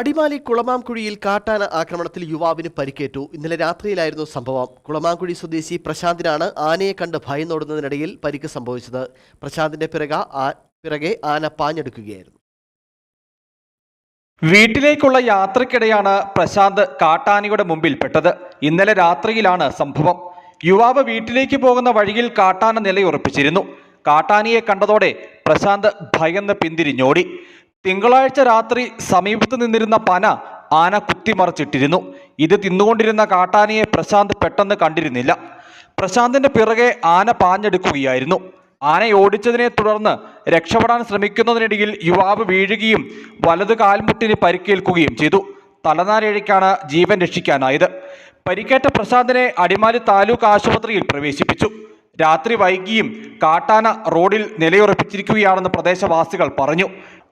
അടിമാലി കുളമാംകുഴിയിൽ കാട്ടാന ആക്രമണത്തിൽ യുവാവിന് പരിക്കേറ്റു. ഇന്നലെ രാത്രിയിലായിരുന്നു സംഭവം. കുളമാംകുഴി സ്വദേശി പ്രശാന്തിനാണ് ആനയെ കണ്ട് ഭയന്നോടുന്നതിനിടയിൽ പരിക്ക് സംഭവിച്ചത്. പ്രശാന്തിന്റെ പിറക പിറകെ ആന പാഞ്ഞെടുക്കുകയായിരുന്നു. വീട്ടിലേക്കുള്ള യാത്രക്കിടെയാണ് പ്രശാന്ത് കാട്ടാനയുടെ മുമ്പിൽ പെട്ടത് ഇന്നലെ രാത്രിയിലാണ് സംഭവം. യുവാവ് വീട്ടിലേക്ക് പോകുന്ന വഴിയിൽ കാട്ടാന നിലയുറപ്പിച്ചിരുന്നു. കാട്ടാനിയെ കണ്ടതോടെ പ്രശാന്ത് ഭയന്ന് പിന്തിരിഞ്ഞോടി. തിങ്കളാഴ്ച രാത്രി സമീപത്ത് നിന്നിരുന്ന പന ആന കുത്തിമറിച്ചിട്ടിരുന്നു. ഇത് തിന്നുകൊണ്ടിരുന്ന കാട്ടാനയെ പ്രശാന്ത് പെട്ടെന്ന് കണ്ടിരുന്നില്ല. പ്രശാന്തിന്റെ പിറകെ ആന പാഞ്ഞെടുക്കുകയായിരുന്നു. ആന ഓടിച്ചതിനെ തുടർന്ന് രക്ഷപ്പെടാൻ ശ്രമിക്കുന്നതിനിടയിൽ യുവാവ് വീഴുകയും വലത് കാൽമുട്ടിന് പരിക്കേൽക്കുകയും ചെയ്തു. തലനാരിഴയ്ക്കാണ് ജീവൻ രക്ഷിക്കാനായത്. പരിക്കേറ്റ പ്രശാന്തിനെ അടിമാലി താലൂക്ക് ആശുപത്രിയിൽ പ്രവേശിപ്പിച്ചു. രാത്രി വൈകിയും കാട്ടാന റോഡിൽ നിലയുറപ്പിച്ചിരിക്കുകയാണെന്ന് പ്രദേശവാസികൾ പറഞ്ഞു.